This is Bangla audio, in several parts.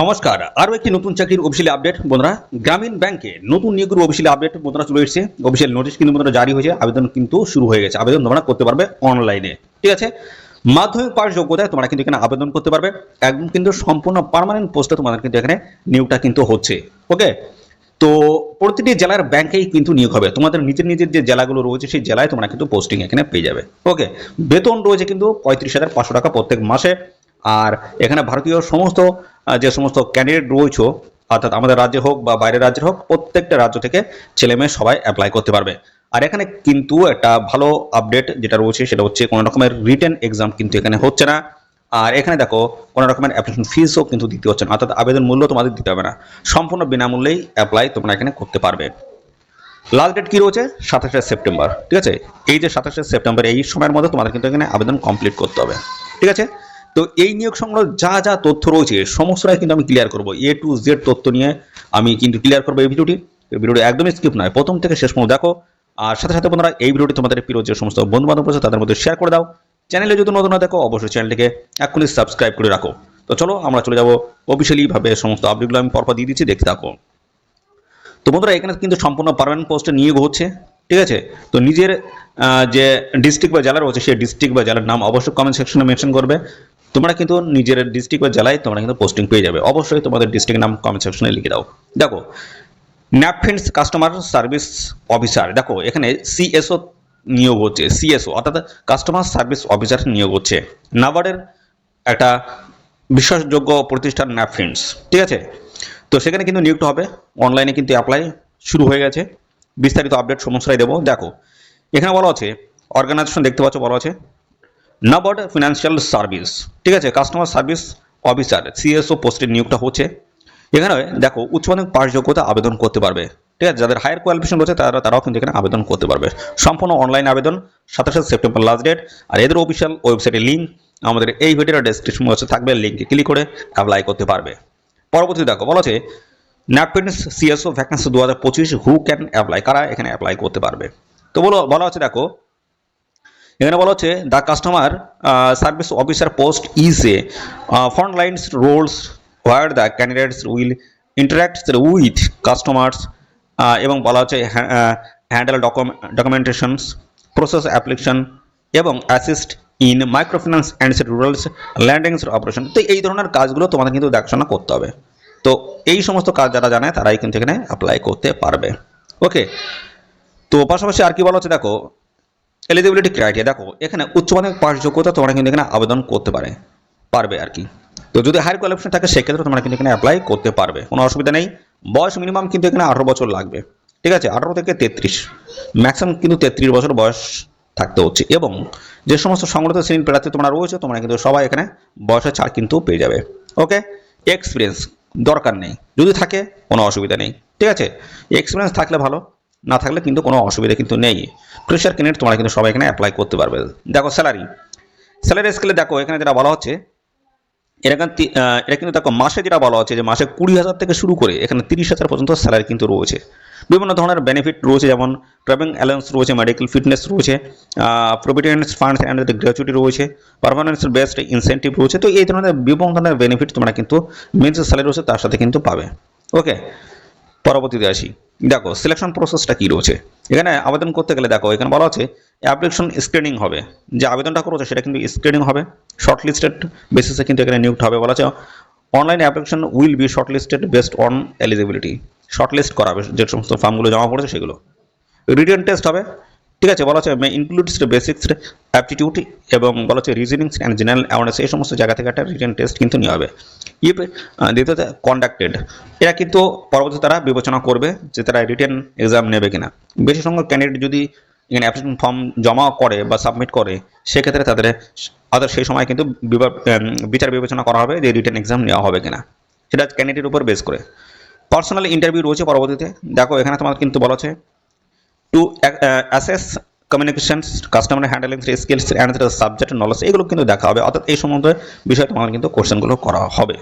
নমস্কার। আরও একটি নতুন চাকরির অফিসিয়ালি আপডেট বন্ধুরা, গ্রামীণ ব্যাংকে নতুন নিয়োগের অফিসিয়ালি আপডেট বন্ধুরা চলে এসেছে। অফিসিয়াল নোটিশ কিন্তু বন্ধুরা জারি হয়েছে। আবেদন কিন্তু শুরু হয়ে গেছে। আবেদন তোমরা করতে পারবে অনলাইনে ঠিক আছে? মাধ্যমিক পাস যোগ্যতায় তোমরা কিন্তু এখানে আবেদন করতে পারবে। একদম কিন্তু সম্পূর্ণ পার্মানেন্ট পোস্টে তোমাদের কিন্তু এখানে নিয়োগটা কিন্তু হচ্ছে। ওকে তো প্রতিটি জেলার ব্যাংকেই কিন্তু নিয়োগ হবে। তোমাদের নিজের নিজের যে জেলাগুলো রয়েছে, সেই জেলায় তোমরা কিন্তু পোস্টিং এখানে পেয়ে যাবে। ওকে বেতন রয়েছে কিন্তু পঁয়ত্রিশ হাজার পাঁচশো টাকা প্রত্যেক মাসে। আর এখানে ভারতীয় সমস্ত যে সমস্ত ক্যান্ডিডেট রয়েছে, অর্থাৎ আমাদের রাজ্যে হোক বা বাইরের রাজ্যের হোক, প্রত্যেকটা রাজ্য থেকে ছেলে মেয়ে সবাই অ্যাপ্লাই করতে পারবে। আর এখানে কিন্তু একটা ভালো আপডেট যেটা রয়েছে, সেটা হচ্ছে কোনো রকমের রিটেন এক্সাম কিন্তু এখানে হচ্ছে না। আর এখানে দেখো, কোনো রকমের অ্যাপ্লিকেশন ফিসও কিন্তু দিতে হচ্ছে না, অর্থাৎ আবেদন মূল্য তোমাদের দিতে হবে না। সম্পূর্ণ বিনামূল্যেই অ্যাপ্লাই তোমরা এখানে করতে পারবে। লাস্ট ডেট কি রয়েছে? সাতাশে সেপ্টেম্বর, ঠিক আছে? এই যে সাতাশে সেপ্টেম্বর, এই সময়ের মধ্যে তোমাদের কিন্তু এখানে আবেদন কমপ্লিট করতে হবে, ঠিক আছে? তো এই নিয়োগ সংক্রান্ত যা যা তথ্য রয়েছে, সমস্তটাই কিন্তু আমি ক্লিয়ার করব। এ টু জেড তথ্য নিয়ে আমি কিন্তু ক্লিয়ার করব এই ভিডিওটি। ভিডিওটি একদমই স্কিপ নয়। প্রথম থেকে শেষ পর্যন্ত দেখো। আর সাথে সাথে বন্ধুরা, এই ভিডিওটি তোমাদের প্রিয় যে সমস্ত বন্ধু বান্ধব আছে তাদের মধ্যে শেয়ার করে দাও। চ্যানেলে যদি নতুন না দেখো, অবশ্যই চ্যানেলটিকে এক্ষুনি সাবস্ক্রাইব করে রাখো। তো চলো, আমরা চলে যাব অফিসিয়ালি ভাবে সমস্ত আপডেটগুলো আমি পরপর দিয়ে দিচ্ছি, দেখতে থাকো। তো বন্ধুরা, এখানে কিন্তু সম্পূর্ণ পার্মানেন্ট পোস্টে নিয়োগ হচ্ছে, ঠিক আছে? তো নিজের যে ডিস্ট্রিক্ট বা জেলা রয়েছে, সেই ডিস্ট্রিক্ট বা জেলার নাম অবশ্যই কমেন্ট সেকশনে মেনশন করবে। তোমরা কিন্তু নিজের ডিস্ট্রিক্ট বা জেলায় তোমরা কিন্তু পোস্টিং পেয়ে যাবে। অবশ্যই তোমাদের ডিস্ট্রিক্ট নাম কমেন্ট সেকশনে লিখে দাও। দেখো ন্যাপফিন্স কাস্টমার সার্ভিস অফিসার দেখো, এখানে সিএসও নিয়োগ হচ্ছে সিএসও অর্থাৎ কাস্টমার সার্ভিস অফিসার নিয়োগ হচ্ছে। নাবার্ডের একটা বিশ্বাসযোগ্য প্রতিষ্ঠান ন্যাপফিন্স ঠিক আছে? তো সেখানে কিন্তু নিয়োগটা হবে। অনলাইনে কিন্তু অ্যাপ্লাই শুরু হয়ে গেছে। বিস্তারিত আপডেট সমস্যায় দেবো। দেখো, এখানে বলা আছে অর্গানাইজেশন দেখতে পাচ্ছ বলা আছে নাবার্ড ফিনান্সিয়াল সার্ভিস ঠিক আছে কাস্টমার সার্ভিস অফিসার সিএসও পোস্টের নিয়োগটা হচ্ছে। এখানে দেখো উচ্চ মাধ্যমিক পাশ যোগ্যতা আবেদন করতে পারবে। ঠিক আছে, যাদের হায়ার কোয়ালিফিকেশন রয়েছে তারা, তারাও কিন্তু এখানে আবেদন করতে পারবে। সম্পূর্ণ অনলাইন আবেদন, সাতাশে সেপ্টেম্বর লাস্ট ডেট আর এদের অফিসিয়াল ওয়েবসাইটের লিঙ্ক আমাদের এই ভিডিওর ডেসক্রিপশন বক্সে থাকবে লিঙ্কে ক্লিক করে অ্যাপ্লাই করতে পারবে। পরবর্তী দেখো, বলা আছে ন্যাপকিনস সিএসও ভ্যাকেন্সি দু হাজার পঁচিশ হু ক্যান অ্যাপ্লাই কারা এখানে অ্যাপ্লাই করতে পারবে? তো বলো, বলা হচ্ছে দেখো এখানে বলা হচ্ছে the customer service officer post is a front lines roles where the candidates will interact with customers এবং বলা হচ্ছে হ্যান্ডেল ডকুমেন্টেশনস প্রসেস অ্যাপ্লিকেশন এবং assist in microfinance and rurals landings operation তো এই ধরনের কাজগুলো তোমাদের কিন্তু দেখাশোনা করতে হবে। তো এই সমস্ত কাজ যারা জানে, তারাই কিন্তু এখানে অ্যাপ্লাই করতে পারবে। ওকে তো পাশাপাশি আর কি বলা হচ্ছে, দেখো এলিজিবিলিটি ক্রাইটেরিয়া দেখো, এখানে উচ্চ মাধ্যমিক পাস যোগ্যতা তোমরা কিন্তু এখানে আবেদন করতে পারে, পারবে আর কি। তো যদি হায়ার কোয়ালিফিকেশন থাকে, সেক্ষেত্রে তোমরা কিন্তু এখানে অ্যাপ্লাই করতে পারবে, কোনো অসুবিধা নেই। বয়স মিনিমাম কিন্তু এখানে আঠারো বছর লাগবে, ঠিক আছে? আঠারো থেকে তেত্রিশ ম্যাক্সিমাম কিন্তু তেত্রিশ বছর বয়স থাকতে হচ্ছে। এবং যে সমস্ত সংগঠিত শ্রেণির প্রার্থী তোমরা রয়েছে, তোমরা কিন্তু সবাই এখানে বয়সের ছাড় কিন্তু পেয়ে যাবে ওকে এক্সপিরিয়েন্স দরকার নেই, যদি থাকে কোনো অসুবিধা নেই, ঠিক আছে? এক্সপিরিয়েন্স থাকলে ভালো না থাকলে কিন্তু কোনো অসুবিধা কিন্তু নেই। প্রেশার ক্যান্ডিডেট তোমরা কিন্তু সবাই এখানে অ্যাপ্লাই করতে পারবে। দেখো স্যালারি স্যালারি স্কেলে দেখো, এখানে যেটা বলা হচ্ছে কিন্তু এটা কিন্তু দেখো, মাসে যেটা বলা হচ্ছে যে মাসে কুড়ি হাজার থেকে শুরু করে এখানে তিরিশ হাজার পর্যন্ত স্যালারি কিন্তু রয়েছে। বিভিন্ন ধরনের বেনিফিট রয়েছে, যেমন ট্রাভেলিং অ্যালাউন্স রয়েছে মেডিকেল ফিটনেস রয়েছে প্রভিডেন্স ফান্ডস অ্যান্ড গ্র্যাচুইটি রয়েছে পারফরমেন্স বেস্ট ইনসেন্টিভ রয়েছে। তো এই ধরনের বিভিন্ন ধরনের বেনিফিট তোমরা কিন্তু মেন্স স্যালারি রয়েছে তার সাথে কিন্তু পাবে। ওকে পরবর্তীতে আসি। দেখো সিলেকশন প্রসেসটা কী রয়েছে? এখানে আবেদন করতে গেলে দেখো, এখানে বলা আছে অ্যাপ্লিকেশন স্ক্রিনিং হবে। যে আবেদনটা করেছে, সেটা কিন্তু স্ক্রিনিং হবে। শর্ট লিস্টেড বেসিসে কিন্তু এখানে নিয়োগ হবে। বলা আছে online application will be short listed based on eligibility short list করা হবে যে সমস্ত ফার্মগুলো জমা পড়েছে সেগুলো। রিটার্ন টেস্ট হবে। ঠিক আছে, বলা হচ্ছে ইনক্লুডস বেসিক্স অ্যাপটিটিউড এবং বলা হচ্ছে রিজনিংস অ্যান্ড জেনারেল অ্যাওয়ারনেস এই সমস্ত জায়গা থেকে একটা রিটেন টেস্ট কিন্তু নেওয়া হবে। ইফ দ্বিতীয়ত কন্ডাক্টেড এরা কিন্তু পরবর্তী তারা বিবেচনা করবে যে তারা রিটেন এক্সাম নেবে কিনা। বেশি সংখ্যক ক্যান্ডিডেট যদি এখানে অ্যাপ্লিকেশন ফর্ম জমা করে বা সাবমিট করে, সেক্ষেত্রে তাদের আদার সেই সময় কিন্তু বিচার বিবেচনা করা হবে যে রিটেন এক্সাম নেওয়া হবে কিনা। সেটা ক্যান্ডিডেটের উপর বেস করে। পার্সোনাল ইন্টারভিউ রয়েছে পরবর্তীতে। দেখো, এখানে তোমার কিন্তু বলা আছে to assess communications customer handling skills and subject knowledge এগুলো কিন্তু দেখা হবে। অর্থাৎ এই সম্বন্ধে বিষয়ে তোমার কিন্তু কোশ্চেনগুলো করা হবে।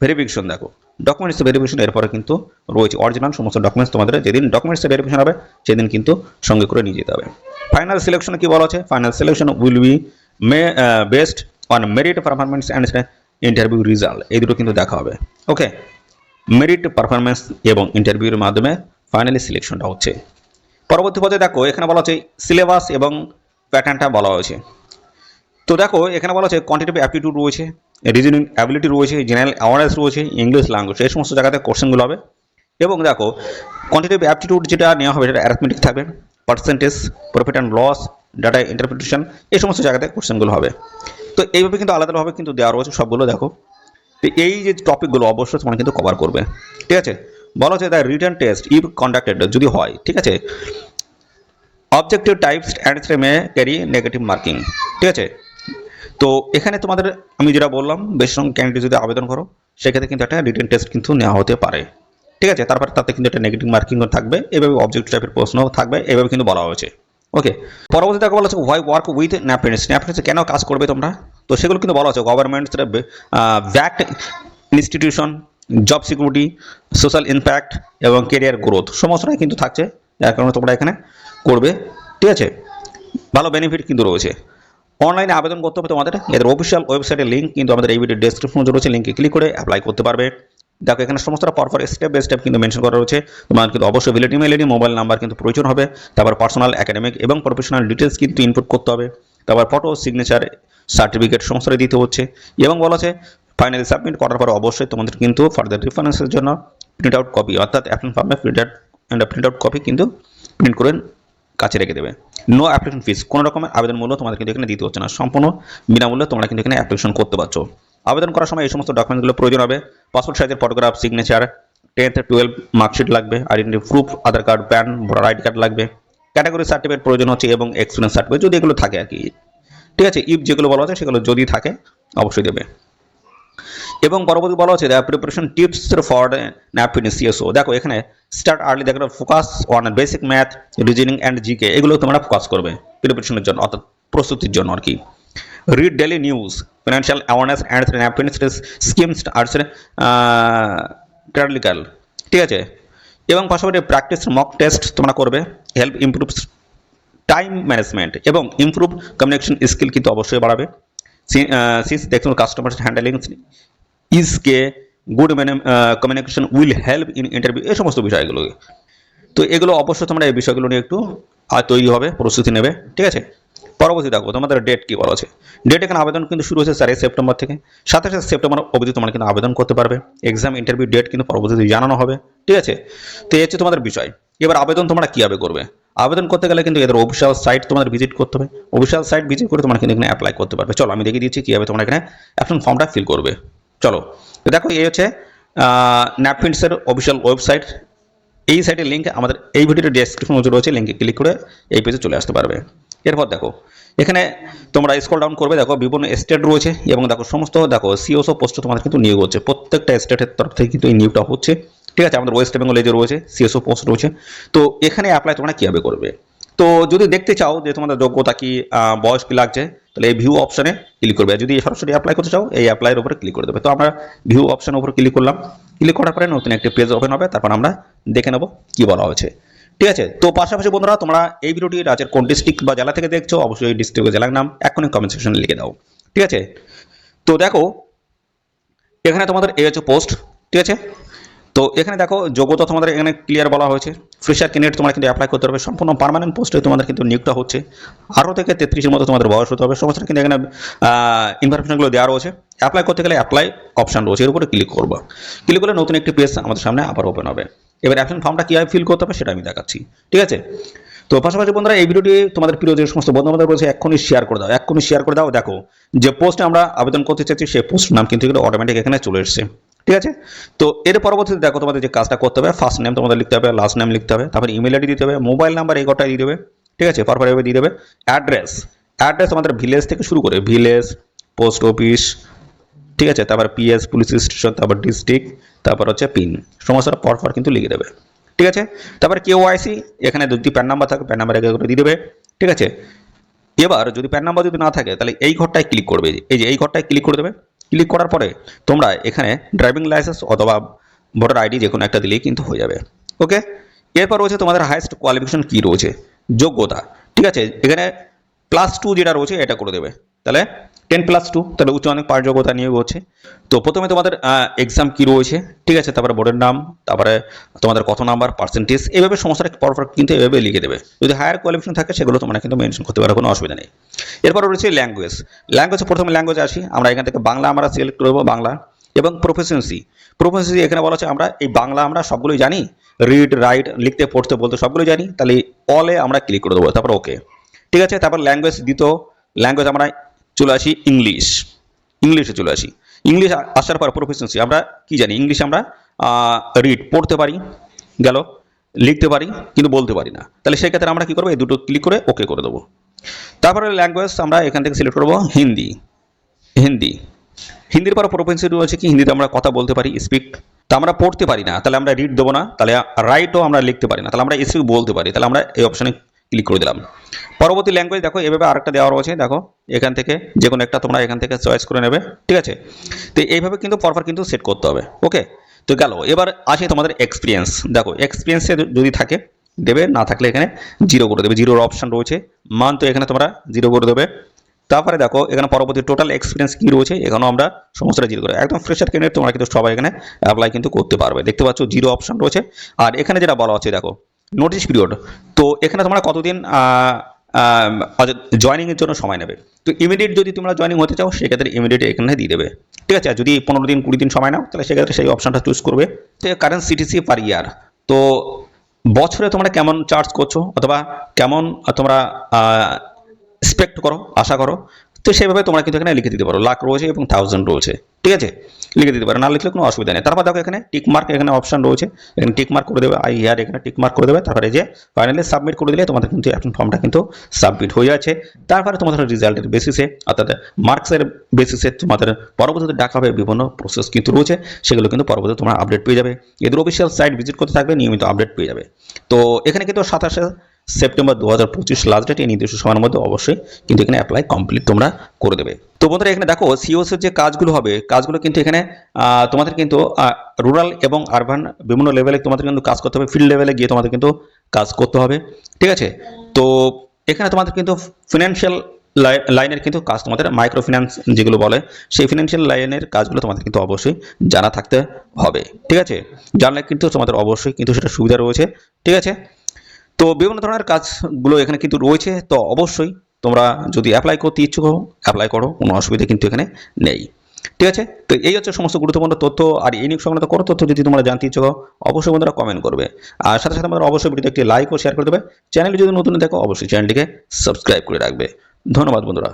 ভেরিফিকেশন দেখো। ডকুমেন্টস ভেরিফিকেশন এরপরে কিন্তু রয়েছে। অরিজিনাল সমস্ত ডকুমেন্টস তোমাদের যেদিন ডকুমেন্টস ভেরিফিকেশন হবে, সেদিন কিন্তু সঙ্গে করে নিয়ে যেতে হবে। ফাইনাল সিলেকশন কি বলা আছে final selection will be may best on merit performance and interview result এই দুটো কিন্তু দেখা হবে। ওকে মেরিট পারফরমেন্স এবং ইন্টারভিউর মাধ্যমে ফাইনালি সিলেকশনটা হচ্ছে। পরবর্তী পর্যায়ে দেখো, এখানে বলা হচ্ছে সিলেবাস এবং প্যাটার্নটা বলা হয়েছে। তো দেখো, এখানে বলা হচ্ছে কোয়ান্টিটিভ অ্যাপটিটিউড রয়েছে রিজনিং অ্যাবিলিটি রয়েছে জেনারেল অ্যাওয়ারনেস রয়েছে ইংলিশ ল্যাঙ্গুয়েজ এই সমস্ত জায়গাতে কোশ্চেনগুলো হবে। এবং দেখো কোয়ান্টিটিভ অ্যাপটিটিউড যেটা নেওয়া হবে সেটা অ্যারাথমেটিক থাকবে percentage profit and loss data interpretation এই সমস্ত জায়গাতে কোশ্চেনগুলো হবে। তো এইভাবে কিন্তু আলাদাভাবে কিন্তু দেওয়া রয়েছে সবগুলো, দেখো। তো এই যে টপিকগুলো অবশ্যই তোমরা কিন্তু কভার করবে। ঠিক আছে? বলা হচ্ছে the return test if conducted যদি হয়, ঠিক আছে? Objective types answer may carry negative marking ঠিক আছে? তো এখানে তোমাদের, আমি যেটা বললাম বেশ সংখ্যক ক্যান্ডিডেট যদি আবেদন করো, সেক্ষেত্রে কিন্তু একটা রিটেন টেস্ট কিন্তু নেওয়া হতে পারে, ঠিক আছে? তারপর তাতে কিন্তু একটা নেগেটিভ মার্কিংও থাকবে, এভাবে অবজেক্ট টাইপের প্রশ্নও থাকবে, এভাবে কিন্তু বলা হয়েছে ওকে পরবর্তী দেখো বলা হচ্ছে হোয়াই ওয়ার্ক উইথ ন্যাপটেন্স ন্যাপটেন্সে কেন কাজ করবে তোমরা? তো সেগুলো কিন্তু বলা হচ্ছে government backed institution job security social impact এবং কেরিয়ার গ্রোথ সমস্তটাই কিন্তু থাকছে, যার কারণে তোমরা এখানে করবে, ঠিক আছে? ভালো বেনিফিট কিন্তু রয়েছে। অনলাইনে আবেদন করতে হবে তোমাদের। এদের অফিসিয়াল ওয়েবসাইটের লিঙ্ক কিন্তু আমাদের এই ভিডিও ডেসক্রিপশন রয়েছে। লিঙ্কে ক্লিক করে অ্যাপ্লাই করতে পারবে। দেখো, এখানে সমস্তটা পরপর স্টেপ বাই স্টেপ কিন্তু মেনশন করা রয়েছে। তোমার কিন্তু অবশ্যই valid email ID mobile number কিন্তু প্রয়োজন হবে। তারপর পার্সোনাল একাডেমিক এবং প্রফেশনাল ডিটেলস কিন্তু ইনপুট করতে হবে। তারপর ফটো সিগনেচার সার্টিফিকেট সমস্তটাই দিতে হচ্ছে। এবং বলা আছে ফাইনালি সাবমিট করার পর অবশ্যই তোমাদের কিন্তু ফার্দার রেফারেন্সের জন্য প্রিন্ট আউট কপি অর্থাৎ অ্যাপ্লিকেশন ফর্মে print out print out copy কিন্তু প্রিন্ট করে কাছে রেখে দেবে। নো অ্যাপ্লিকেশন ফিস কোনো রকমের আবেদন মূল্য তোমাদের কিন্তু এখানে দিতে হচ্ছে না। সম্পূর্ণ বিনামূল্যে তোমরা কিন্তু এখানে অ্যাপ্লিকেশন করতে পারছ। আবেদন করার সময় এই সমস্ত ডকুমেন্টগুলো প্রয়োজন হবে। পাসপোর্ট সাইজের photograph signature tenth twelfth marksheet লাগবে। Identity proof Aadhaar card PAN voter ID card লাগবে। ক্যাটাগরি সার্টিফিকেট প্রয়োজন হচ্ছে এবং এক্সপিরিয়েন্স সার্টিফিকেট যদি এগুলো থাকে আর কি। ঠিক আছে ইফ যেগুলো বলা হচ্ছে সেগুলো যদি থাকে, অবশ্যই দেবে। এবং পরবর্তী বলা হচ্ছে প্রিপারেশন টিপস ফর ন্যাপিন সিএসও দেখো, এখানে স্টার্ট আর্লি দেখো focus on basic math reasoning and GK এগুলো তোমরা ফোকাস করবে প্রিপারেশনের জন্য, অর্থাৎ প্রস্তুতির জন্য আর কি। Read daily news financial awareness and ন্যাপিন schemes practical ঠিক আছে? এবং পাশাপাশি প্র্যাকটিস মক টেস্ট তোমরা করবে হেল্প ইমপ্রুভ টাইম ম্যানেজমেন্ট এবং ইমপ্রুভ কমিউনিকেশন স্কিল কিন্তু অবশ্যই বাড়াবে। সিন্স দেখুন customer handling is key good ম্যানে communication will help in interview এই সমস্ত বিষয়গুলো তো এগুলো অবশ্যই তোমরা এই বিষয়গুলো নিয়ে একটু তৈরি হবে, প্রস্তুতি নেবে, ঠিক আছে? পরবর্তী দেখো, তোমাদের ডেট কি বলা আছে? ডেট এখানে আবেদন কিন্তু শুরু হয়েছে চারই সেপ্টেম্বর থেকে। সাতাশে সেপ্টেম্বর অবধি তোমরা কিন্তু আবেদন করতে পারবে। এক্সাম ইন্টারভিউ ডেট কিন্তু পরবর্তীতে জানানো হবে, ঠিক আছে? তো এই হচ্ছে তোমাদের বিষয়। এবার আবেদন তোমরা কীভাবে করবে? আবেদন করতে গেলে কিন্তু এদের অফিসিয়াল সাইট তোমাদের ভিজিট করতে হবে। অফিসিয়াল সাইট ভিজিট করে তোমরা কিন্তু এখানে অ্যাপ্লাই করতে পারবে। চলো, আমি দেখিয়ে দিচ্ছি কীভাবে তোমরা এখানে অ্যাপ্লিকেশন ফর্মটা ফিল করবে। চলো, তো দেখো এই হচ্ছে ন্যাপফিন্সের অফিসিয়াল ওয়েবসাইট এই সাইটের লিঙ্ক আমাদের এই ভিডিওর ডেসক্রিপশন মধ্যে রয়েছে লিঙ্কে ক্লিক করে এই পেজে চলে আসতে পারবে। এরপর দেখো, এখানে তোমরা স্ক্রল ডাউন করবে, দেখো বিভিন্ন স্টেট রয়েছে এবং দেখো সমস্ত, দেখো সিওসো পোস্ট তোমাদের কিন্তু নিয়োগ হচ্ছে। প্রত্যেকটা স্টেটের তরফ থেকে কিন্তু এই নিয়োগটা হচ্ছে। ঠিক আছে, আমাদের ওয়েস্ট বেঙ্গল যে রয়েছে সিএসও পোস্ট রয়েছে। তো এখানে অ্যাপ্লাই তোমরা কীভাবে করবে? তো যদি দেখতে চাও যে তোমাদের যোগ্যতা কি বয়স কি লাগছে তাহলে এই ভিউ অপশনে ক্লিক করবে। যদি সরাসরি অ্যাপ্লাই করতে চাও, এই অ্যাপ্লাইয়ের উপরে ক্লিক করে দেবে। তো আমরা ভিউ অপশনের উপর ক্লিক করলাম। ক্লিক করার পরে নতুন একটি পেজ ওপেন হবে। তারপর আমরা দেখে নেব কি বলা হয়েছে। ঠিক আছে? তো পাশাপাশি বন্ধুরা, তোমরা এই ভিডিওটি রাজ্যের কোন ডিস্ট্রিক্ট বা জেলা থেকে দেখছ, অবশ্যই ডিস্ট্রিক্ট জেলার নাম এখনই কমেন্ট সেকশনে লিখে দাও। ঠিক আছে? তো দেখো, এখানে তোমাদের এই হচ্ছে পোস্ট ঠিক আছে? তো এখানে দেখো যোগ্যতা তোমাদের এখানে ক্লিয়ার বলা হয়েছে। ফ্রেশার ক্যান্ডিডেট তোমরা কিন্তু অ্যাপ্লাই করতে হবে। সম্পূর্ণ পার্মানেন্ট পোস্টে তোমাদের কিন্তু নিয়োগটা হচ্ছে। আরও থেকে তেত্রিশের মতো তোমাদের বয়স হতে হবে। সমস্ত কিন্তু এখানে ইনফরমেশনগুলো দেওয়া রয়েছে। অ্যাপ্লাই করতে গেলে অ্যাপ্লাই অপশান রয়েছে। এর উপরে ক্লিক করব। ক্লিক করলে নতুন একটি পেজ আমাদের সামনে আবার ওপেন হবে। এবার অ্যাপশন ফর্মটা কীভাবে ফিল করতে হবে সেটা আমি দেখাচ্ছি। ঠিক আছে? তো পাশাপাশি বন্ধুরা, এই ভিডিওটি তোমাদের প্রিয় যে সমস্ত বন্ধু বান্ধব রয়েছে, এক্ষুনি শেয়ার করে দাও। এক্ষুনি শেয়ার করে দাও। দেখো, যে পোস্টে আমরা আবেদন করতে চাইছি, সেই পোস্ট নাম কিন্তু এগুলো অটোমেটিক এখানে চলে এসেছে। ঠিক আছে? তো এর পরবর্তীতে দেখো, তোমাদের যে কাজটা করতে হবে ফার্স্ট নেম তোমাদের লিখতে হবে লাস্ট নেম লিখতে হবে, তারপর ইমেল আইডি দিতে হবে মোবাইল নাম্বার এই কটাই দিয়ে দেবে। ঠিক আছে? পরপর এভাবে দিয়ে দেবে অ্যাড্রেস অ্যাড্রেস আমাদের ভিলেজ থেকে শুরু করে ভিলেজ পোস্ট অফিস ঠিক আছে? তারপর পিএস পুলিশ স্টেশন তারপর ডিস্ট্রিক্ট তারপর হচ্ছে পিন সমস্তটা পরপর কিন্তু লিখে দেবে। ঠিক আছে? তারপর আইসি এখানে যদি প্যান নাম্বার থাকে প্যান নাম্বার করে দিয়ে দেবে, ঠিক আছে? এবার যদি প্যান নাম্বার যদি না থাকে, তাহলে এই ঘরটায় ক্লিক করবে। এই যে এই ঘরটায় ক্লিক করে দেবে। ক্লিক করার পরে তোমরা এখানে ড্রাইভিং লাইসেন্স অথবা ভোটার আইডি যে কোনো একটা দিলেই কিন্তু হয়ে যাবে। ওকে এরপর রয়েছে তোমাদের হায়েস্ট কোয়ালিফিকেশন কী রয়েছে? যোগ্যতা। ঠিক আছে? এখানে প্লাস টু যেটা রয়েছে, এটা করে দেবে। তাহলে টেন প্লাস টু তাহলে উচ্চ মাধ্যমিক পাঠ যোগ্যতা নিয়ে হচ্ছে তো প্রথমে তোমাদের এক্সাম কি রয়েছে, ঠিক আছে? তারপরে বোর্ডের নাম, তারপরে তোমাদের কত নাম্বার পার্সেন্টেজ এইভাবে সমস্যাটা পরপর কিন্তু এভাবে লিখে দেবে। যদি হায়ার কোয়ালিফিকেশন থাকে, সেগুলো তোমরা কিন্তু মেনশন করতে পারো, কোনো অসুবিধা নেই। এরপর রয়েছে ল্যাঙ্গুয়েজ ল্যাঙ্গুয়েজ প্রথমে ল্যাঙ্গুয়েজ আসি, আমরা এখান থেকে বাংলা আমরা সিলেক্ট করব, বাংলা এবং প্রফেশনসি প্রফেশনসি এখানে বলা হচ্ছে, আমরা এই বাংলা আমরা সবগুলোই জানি রিড রাইট লিখতে, পড়তে, বলতে সবগুলোই জানি, তাহলে অলে আমরা ক্লিক করে দেবো, তারপর ওকে ঠিক আছে? তারপর ল্যাঙ্গুয়েজ দিত ল্যাঙ্গুয়েজ আমরা চলে আসি ইংলিশ ইংলিশে চলে আসি। ইংলিশ আসার পর প্রফেশনসি আমরা কি জানি? ইংলিশ আমরা রিড পড়তে পারি, গেল, লিখতে পারি, কিন্তু বলতে পারি না। তাহলে সেই ক্ষেত্রে আমরা কি করব? এই দুটো ক্লিক করে ওকে করে দেবো। তারপরে ল্যাঙ্গুয়েজ আমরা এখান থেকে সিলেক্ট করব হিন্দি। হিন্দি। হিন্দির পর প্রোপেন্সিটি রয়েছে কি? হিন্দিতে আমরা কথা বলতে পারি স্পিক তা আমরা পড়তে পারি না, তাহলে আমরা রিড দেবো না। তাহলে রাইটও আমরা লিখতে পারি না। তাহলে আমরা স্পিক বলতে পারি। তাহলে আমরা এই অপশানে ক্লিক করে দিলাম। পরবর্তী ল্যাঙ্গুয়েজ দেখো, এভাবে আরেকটা দেওয়া রয়েছে, দেখো, এখান থেকে যে কোনো একটা তোমরা এখান থেকে চয়েস করে নেবে, ঠিক আছে? তো এইভাবে কিন্তু পরপর কিন্তু সেট করতে হবে ওকে তো গেল, এবার আসে তোমাদের এক্সপিরিয়েন্স দেখো এক্সপিরিয়েন্সে যদি থাকে, দেবে, না থাকলে এখানে জিরো করে দেবে জিরোর অপশান রয়েছে, মান তো এখানে তোমরা জিরো করে দেবে। তারপরে দেখো, এখানে পরবর্তী টোটাল এক্সপিরিয়েন্স কী রয়েছে, এখানেও আমরা সমস্তটা জিরো করে, একদম ফ্রেশার ক্যান্ডিডেট তোমরা কিন্তু সবাই এখানে অ্যাপ্লাই কিন্তু করতে পারবে। দেখতে পাচ্ছ জিরো অপশন রয়েছে। আর এখানে যেটা বলা হচ্ছে, দেখো নোটিশ পিরিয়ড তো এখানে তোমরা কতদিন জয়নিংয়ের জন্য সময় নেবে। তো ইমিডিয়েট যদি তোমরা জয়নিং হতে চাও, সেক্ষেত্রে ইমিডিয়েট এখানে দিয়ে দেবে। ঠিক আছে? যদি পনেরো দিন, কুড়ি দিন সময় নাও, তাহলে সেক্ষেত্রে সেই অপশনটা চুজ করবে। তো কারেন্ট সিটিসি পার ইয়ার তো বছরে তোমরা কেমন চার্জ করছ, অথবা কেমন তোমরা এক্সপেক্ট করো, আশা করো, তো সেভাবে তোমরা কিন্তু এখানে লিখে দিতে পারো। লাখ রয়েছে এবং থাউজেন্ড রয়েছে। ঠিক আছে? লিখে দিতে পারো, না লিখলে কোনো অসুবিধা নেই। তারপর দেখো এখানে টিক মার্ক এখানে অপশন রয়েছে। এখানে টিক মার্ক করে দেবে আই হিয়ার এখানে টিক মার্ক করে দেবে। তারপরে যে ফাইনালি সাবমিট করে দিলে তোমাদের কিন্তু এখন ফর্মটা কিন্তু সাবমিট হয়ে যাচ্ছে। তারপরে তোমাদের রেজাল্টের বেসিসে অর্থাৎ মার্কসের বেসিসে তোমাদের পরবর্তীতে ডাকা হবে বিভিন্ন প্রসেস কিন্তু রয়েছে। সেগুলো কিন্তু পরবর্তীতে তোমরা আপডেট পেয়ে যাবে। এদের অফিসিয়াল সাইট ভিজিট করতে থাকবে, নিয়মিত আপডেট পেয়ে যাবে। তো এখানে কিন্তু সাতাশে সেপ্টেম্বর দু হাজার পঁচিশ লাস্ট ডেট এই নির্দিষ্ট সময়ের মধ্যে অবশ্যই কিন্তু এখানে অ্যাপ্লাই কমপ্লিট তোমরা করে দেবে। তো বন্ধুরা, এখানে দেখো সিওসের যে কাজগুলো হবে, কাজগুলো কিন্তু এখানে তোমাদের কিন্তু রুরাল এবং আরবান বিভিন্ন লেভেলে তোমাদের কিন্তু কাজ করতে হবে। ফিল্ড লেভেলে গিয়ে তোমাদের কিন্তু কাজ করতে হবে। ঠিক আছে? তো এখানে তোমাদের কিন্তু ফিনান্সিয়াল লাইনের কিন্তু কাজ তোমাদের মাইক্রো ফিন্যান্স যেগুলো বলে, সেই ফিনান্সিয়াল লাইনের কাজগুলো তোমাদের কিন্তু অবশ্যই জানা থাকতে হবে। ঠিক আছে? জানলে কিন্তু তোমাদের অবশ্যই কিন্তু সেটা সুবিধা রয়েছে। ঠিক আছে? তো বিভিন্ন ধরনের কাজগুলো এখানে কিন্তু রয়েছে। তো অবশ্যই তোমরা যদি অ্যাপ্লাই করতে ইচ্ছুক হও অ্যাপ্লাই করো, কোনো অসুবিধা কিন্তু এখানে নেই। ঠিক আছে? তো এই হচ্ছে সমস্ত গুরুত্বপূর্ণ তথ্য, আর এই নিয়োগ সংক্রান্ত কোনো তথ্য যদি তোমরা জানতে ইচ্ছুক অবশ্যই বন্ধুরা কমেন্ট করবে। আর সাথে সাথে আমাদের অবশ্যই ভিডিওতে একটি লাইক ও শেয়ার করে দেবে। চ্যানেলে যদি নতুন দেখো, অবশ্যই চ্যানেলটিকে সাবস্ক্রাইব করে রাখবে। ধন্যবাদ বন্ধুরা।